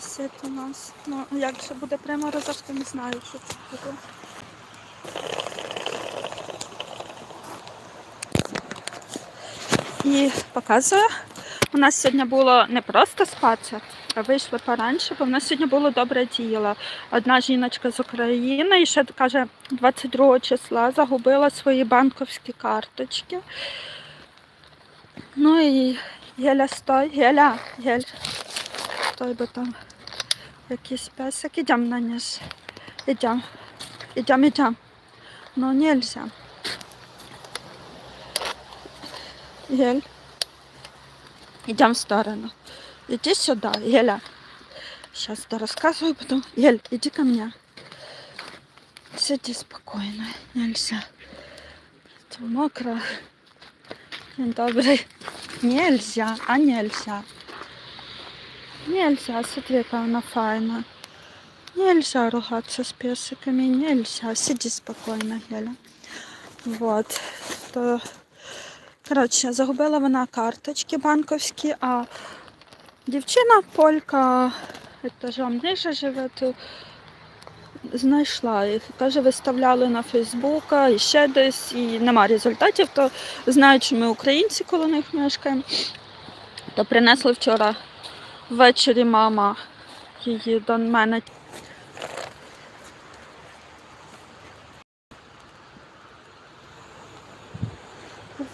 Світ у нас. Ну, як ще буде приморозок, то не знаю, що це буде. І показую. У нас сьогодні було не просто спати, а вийшли пораніше, бо в нас сьогодні було добре діло. Одна жіночка з України і ще каже, 22 числа загубила свої банковські карточки. Ну і Геля стой, Геля, Гель. Стой, бо там якийсь песик. Ідем на низ. Ідем. Ідем, ідем. Ну нельзя. Гель. Идем в сторону. Иди сюда, Еля. Сейчас то рассказываю, потом. Ель, иди ко мне. Сиди спокойно. Нельзя. Это мокро. День добрый. Нельзя, а нельзя. Нельзя, смотри, какая она файна. Нельзя ругаться с песиками, нельзя. Сиди спокойно, Еля. Вот. То Коротше, загубила вона карточки банковські, а дівчина полька етажом нижче живе, то знайшла їх. Каже, виставляли на Фейсбук і ще десь, і нема результатів, то знають, що ми українці коло них мешкаємо. То принесли вчора ввечері мама її до мене.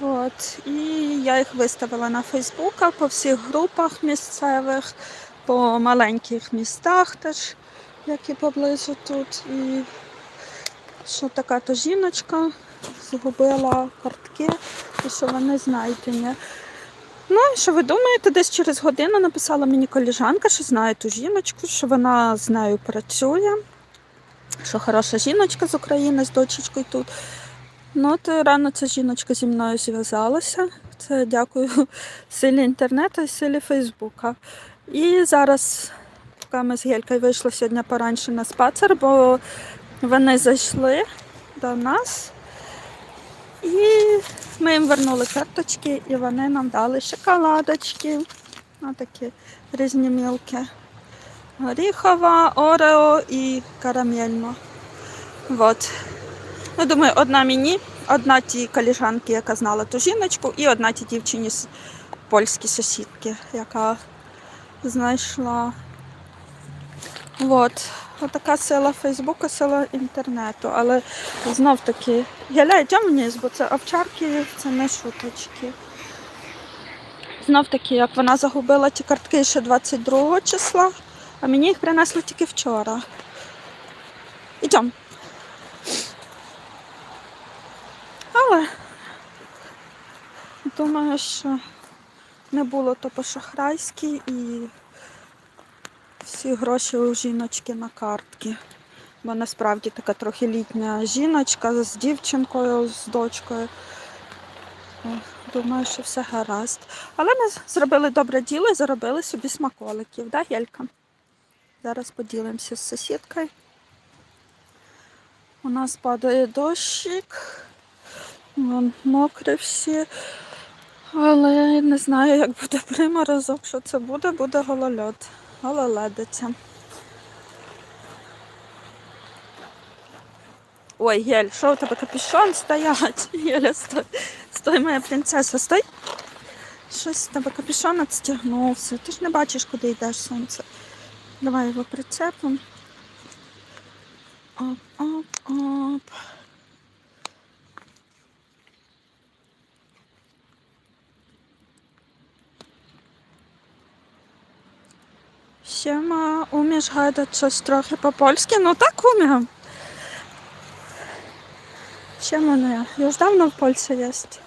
Вот. І я їх виставила на Фейсбук по всіх групах місцевих, по маленьких містах теж, які поблизу тут. І що така то жіночка згубила картки, і що вони знайдені. Ну, що ви думаєте, десь через годину написала мені коліжанка, що знає ту жіночку, що вона з нею працює, що хороша жіночка з України, з дочечкою тут. Ну, от рано ця жіночка зі мною зв'язалася. Це дякую силі інтернету і силі Фейсбука. І зараз, поки ми з Гелькою вийшли сьогодні поранше на спацер, бо вони зайшли до нас. І ми їм вернули карточки, і вони нам дали шоколадочки. Ось такі різні мілки. Горіхова, орео і карамельно. Вот. Ну, думаю, одна мені, одна ті коліжанки, яка знала ту жіночку, і одна ті дівчині з польській сусідки, яка знайшла. От. Отака сила Фейсбуку, сила інтернету. Але знов таки, Геля, йдемо вниз, бо це овчарки, це не шуточки. Знов таки, як вона загубила ті картки ще 22 числа, а мені їх принесли тільки вчора. Ідемо. Але думаю, що не було то по-шахрайськи і всі гроші у жіночки на картки. Бо насправді така трохи літня жіночка з дівчинкою, з дочкою. Думаю, що все гаразд. Але ми зробили добре діло і заробили собі смаколиків, да, Гелька? Зараз поділимося з сусідкою. У нас падає дощик. Вон мокрі всі. Але не знаю, як буде приморозок, що це буде, буде голольот. Гололедиця. Ой, Гель, що у тебе капюшон стоять? Геля, стой. Стой, моя принцеса, стой. Щось з тебе капюшон відстягнувся. Ти ж не бачиш, куди йдеш сонце. Давай його прицепимо. Оп, umiesz gadać coś trochę po polsku? No tak umiem. Siema, no ja już dawno w Polsce jest.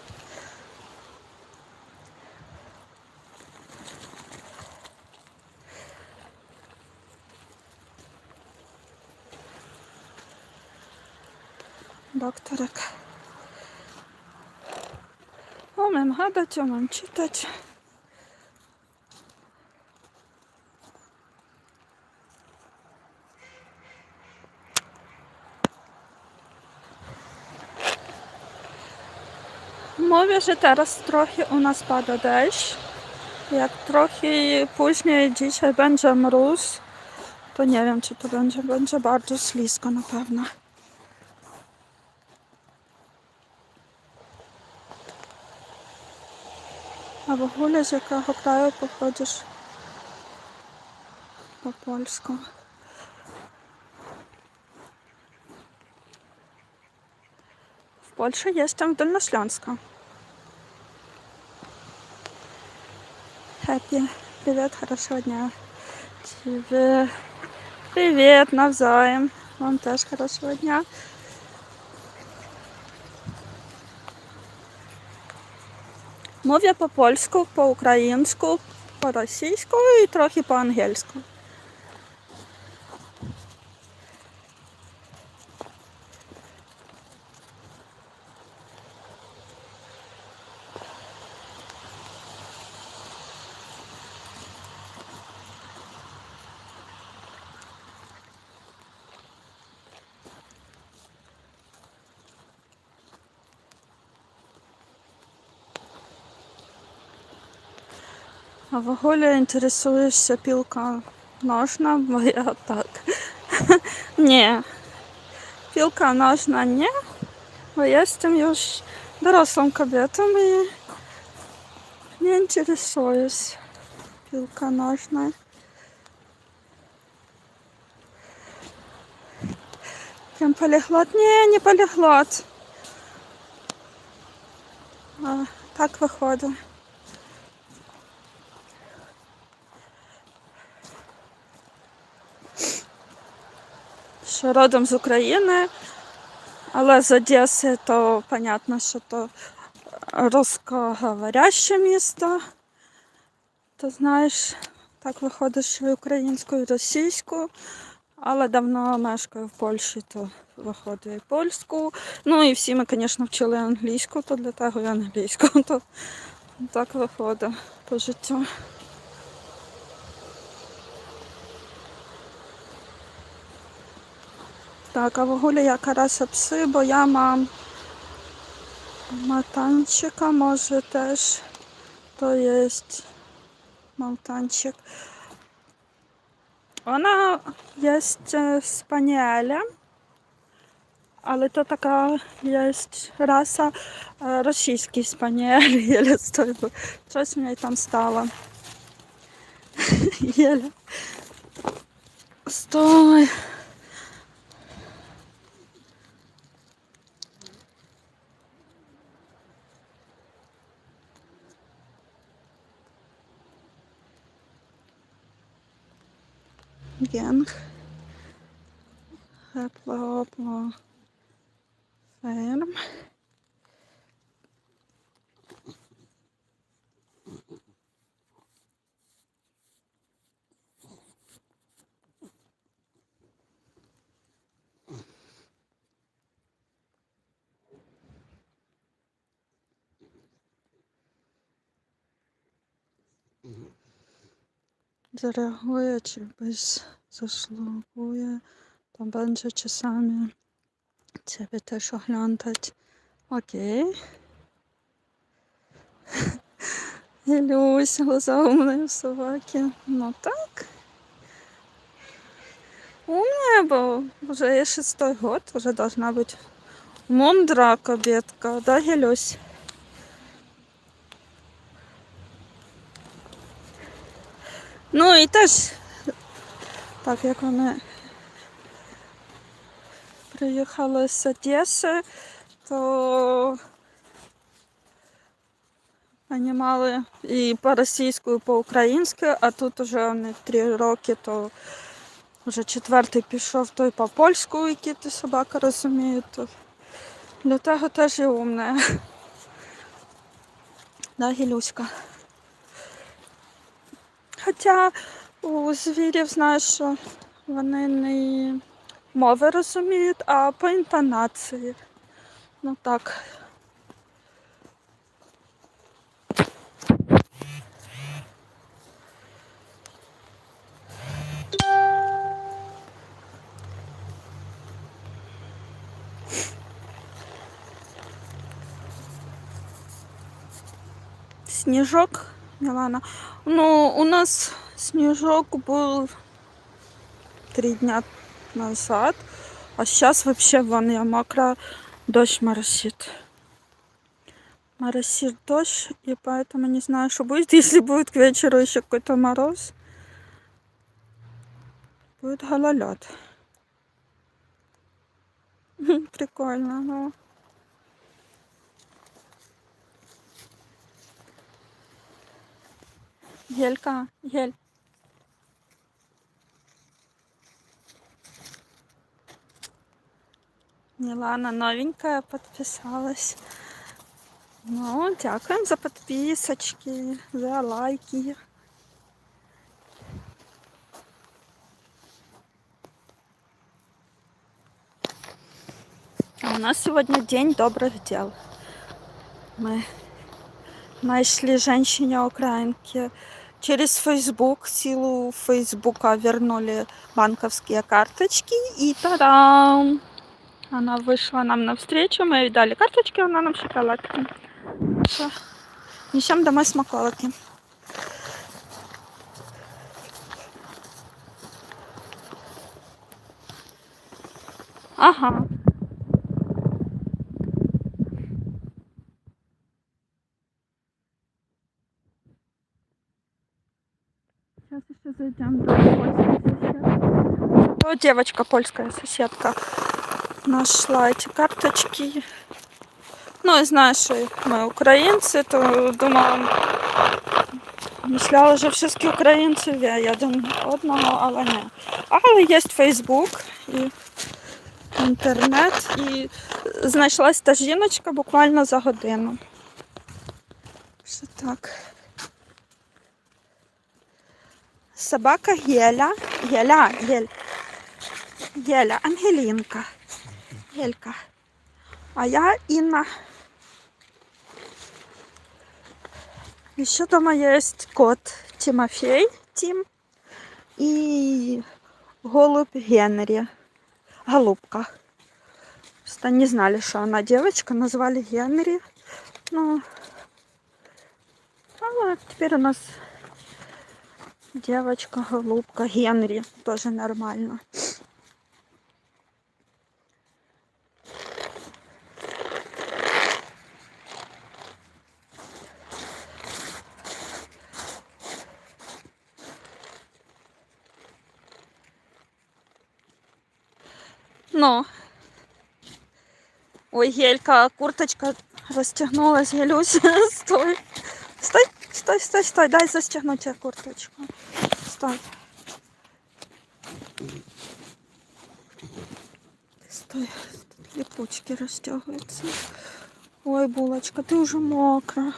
Doktorek. Umiem gadać, umiem czytać. Mówię, że teraz trochę u nas pada deszcz. Jak trochę później dzisiaj będzie mróz, To nie wiem, czy to będzie, będzie bardzo ślisko na pewno. A w ogóle z jakiego kraju pochodzisz? Po polsku. W Polsce jestem w Dolnośląsku. Happy. Привет, хорошего дня. Тебе. Привет, навзаєм. Вам теж хорошого дня. Mówię po polsku, po ukraińsku, po rosyjsku i trochę po angielsku. А в ogóle interesujesz się piłką nożną? Bo ja tak. nie. Piłka nożna nie, bo jestem już dorosłą kobietą i nie interesuję się piłką nożną. Прям полиглот? Не, не полиглот. А, так виходить. Родом з України, але з Одеси, то понятно, що то русскоговоряще місто. То знаєш, так виходить, що і українську, і російську. Але давно мешкаю в Польщі, то виходить і польську. Ну і всі ми, звісно, вчили англійську, то для того і англійську. То так виходить по життю. Так, а в ogóle я карася пси, бо я мам матанчика, може теж. То є малтанчик. Вона є спаніеля, але то така є раса е, російський спаніель, щось мені там стало. Єле. Стой. Генг. Heploplo Ферм. Zareaguje, czy bez zasługuje, to będzie czasami Ciebie też oglądać. Okej. Ілюся, глаза умные собаки. Ну так. Умная, бо уже є шестой год, уже должна быть мудра кобетка, да, Гелюсь? Ну і теж, так як вони приїхали з Одеси, то понімали і по-російську, і по-українськи, а тут вже вони три роки, то вже четвертий пішов той по польську, який ти собака розуміє, то для того теж і умне. Да, Гілюська. Хоча у звірів знаєш, що вони не мови розуміють, а по інтонації. Ну так. Снежок, Милана. Ну, у нас снежок был три дня назад. А сейчас вообще вон я мокрая, дождь моросит. Моросит дождь, и поэтому не знаю, что будет, если будет к вечеру еще какой-то мороз. Будет гололед. Прикольно, ну. Гелька, гель. Милана новенькая подписалась. Ну, дякуємо за подписочки, за лайки. А у нас сегодня день добрых дел. Мы нашли женщине украинке через Facebook, силу Фейсбука вернули банковские карточки и тарам! Она вышла нам навстречу, мы ей дали карточки, она нам шоколадки. Все. Несем домой смаколики. Ага. Сейчас еще зайдем до польской соседки. Девочка польская соседка нашла эти карточки. Ну, і знаю, що ми українці, то думала, мисляла, що всі українці є один одного, але не. Але є Фейсбук і інтернет, і знайшлась та жіночка буквально за годину. Що так. Собака Геля. Геля, Гель. Геля, Ангелінка. Гелька. А я Инна. Еще дома есть кот Тимофей, Тим, и голубь Генри, голубка. Просто не знали, что она девочка, назвали Генри. Ну, а теперь у нас девочка, голубка Генри, тоже нормально. Ну. Ой, Гелька, курточка розтягнулась, Гелюсь. Стой. Стой, стой, стой, стой. Дай застегнуть тебе курточку. Стой. Стой. Тут липучки розтягуються. Ой, булочка, ти вже мокра.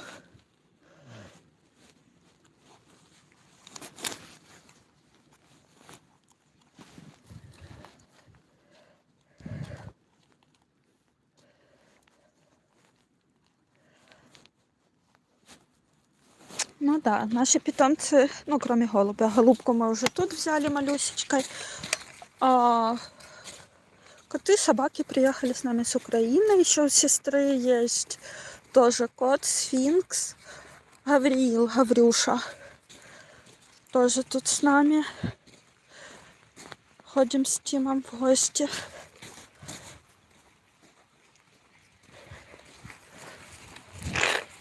Ну да, наши питомцы, ну кроме голубя, голубку мы уже тут взяли малюсечкой. А, коты, собаки приехали с нами с Украины, еще у сестры есть тоже кот, сфинкс, Гавриил, Гаврюша. Тоже тут с нами. Ходим с Тимом в гости.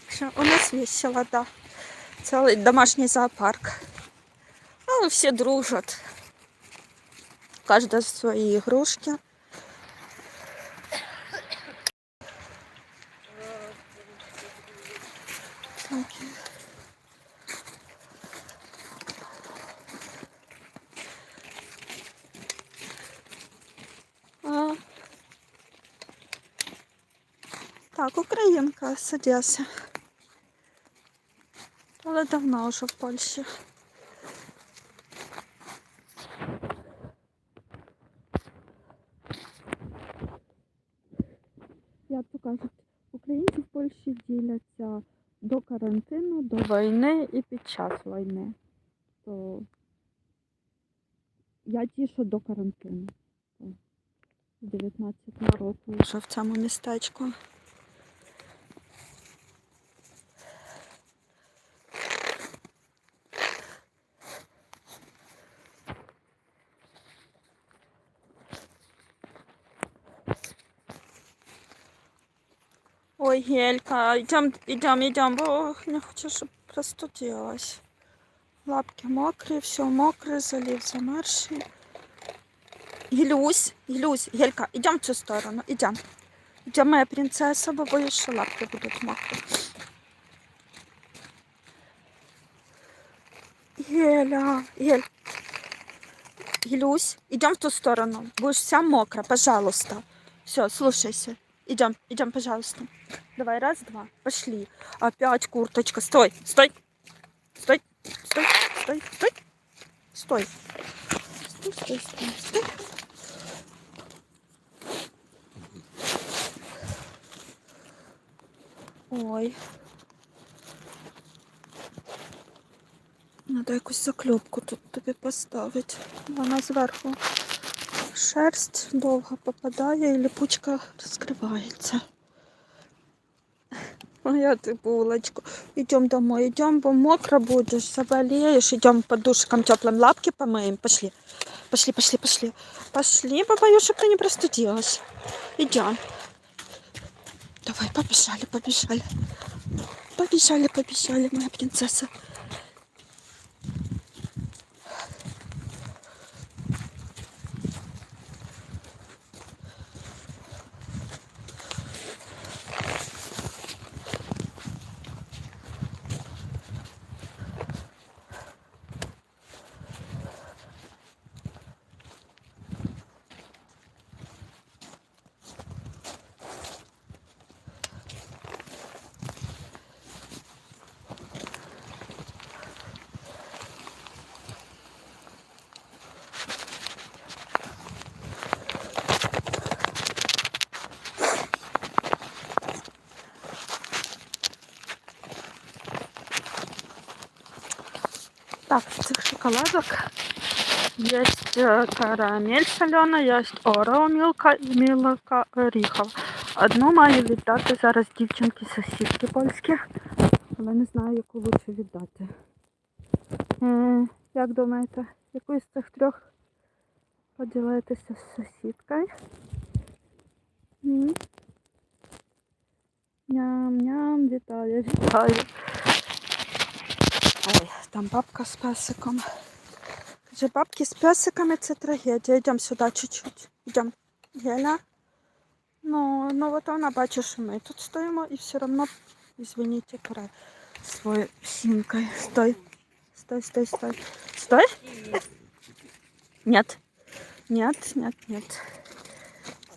Всё, У нас весело, да. Целый домашний зоопарк. Ну, все дружат. Каждая свои игрушки. Так. Українка Одеси. Але давно вже в Польщі. Як то кажуть, українці в Польщі діляться до карантину, до війни і під час війни. То я ті, що до карантину. З 19 року вже в цьому містечку. Ой, Гелька, идем, идем, идем, бо не хочу, щоб простудилась. Лапки мокрі, все мокре, залив замерзший. Гелюсь, Гелюсь, Гелька, идем в цю сторону, идем. Идем, моя принцесса, бо боюсь, що лапки будуть мокрі. Геля, Гель. Гелюсь, идем в ту сторону. Будешь вся мокрая, пожалуйста. Все, слушайся. Идем, идем, пожалуйста. Давай, раз, два. Пошли. Опять курточка. Стой, стой. Стой, стой, стой, стой. Стой. Стой, стой, стой, стой. Ой. Надо якусь закльопку тут тобі поставити. Вона зверху шерсть довго попадає і ліпучка розкривається. Моя ти булочка. Идем домой, идем, бо мокро будешь, заболеешь. Идем подушкам теплым лапки помыем. Пошли. Пошли, пошли, пошли. Пошли, побоюсь, чтобы ты не простудилась. Идем. Давай, побежали, побежали. Побежали, побежали, моя принцесса. Так, цих шоколадок есть э, карамель соленая, есть орео мілка і мілка оріхова. Одну маю віддати зараз дівчинки сусідки польські, але не знаю, яку лучше віддати. Е, як думаєте, яку з цих трьох поділитися з сусідкою? Ням-ням, вітаю, вітаю. Ой, там бабка з песиком. Каже, бабки з песиками це трагедія. Йдемо сюди чуть-чуть. Йдемо. Геля. Ну, ну от вона бачить, що ми тут стоїмо і все одно, извините, пора свою сімкою. Стой. Стой, стой, стой. Стой? Нет. Нет, нет, нет.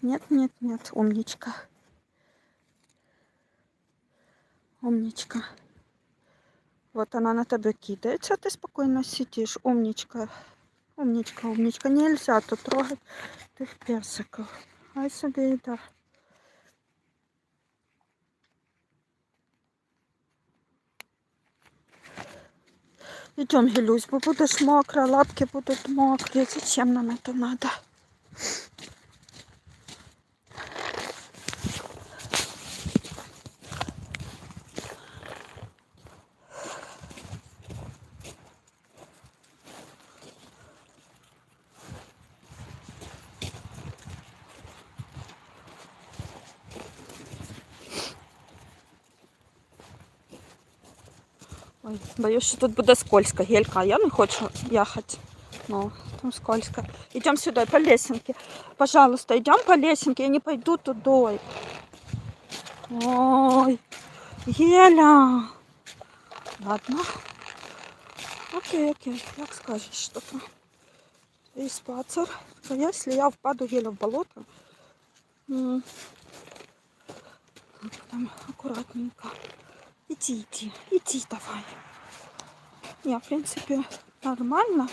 Нет, нет, нет. Умничка. Умничка. Вот она на тебе кидается, ты спокойно сидишь. Умничка. Умничка, умничка. Нельзя тут трогать тих персиков. Ай собі йде. Идем, Гелюсь, бо будеш мокра, лапки будуть мокрі. Зачем нам это надо? Боюсь, що тут буде скользко, Гелька, а я не хочу їхати. Ну, там скользко. Идем сюда, по лесенке. Пожалуйста, идем по лесенке, я не пойду тудой. Ой, Геля. Ладно. Окей, окей, як скажешь что-то. И спацер. А если я впаду Геля в болото, там аккуратненько. Иди, иди, иди давай. Не, в принципе, нормально.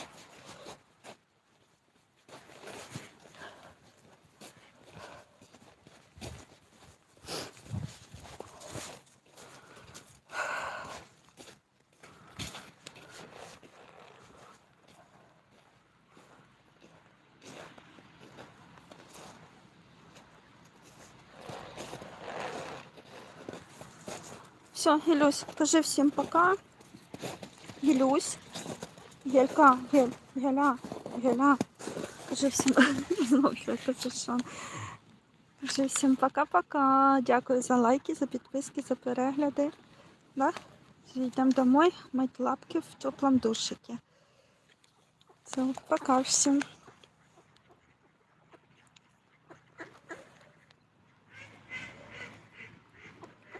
Все, Геля. Кажи всім. Пока. Гелюсь. Гелька, Гель, Геля, Геля. Кажи всім. Знов що. Вже всім пока-пока. Дякую за лайки, за підписки, за перегляди. Да? Йдемо домой, мить лапки в теплому душикі. Все, пока всім.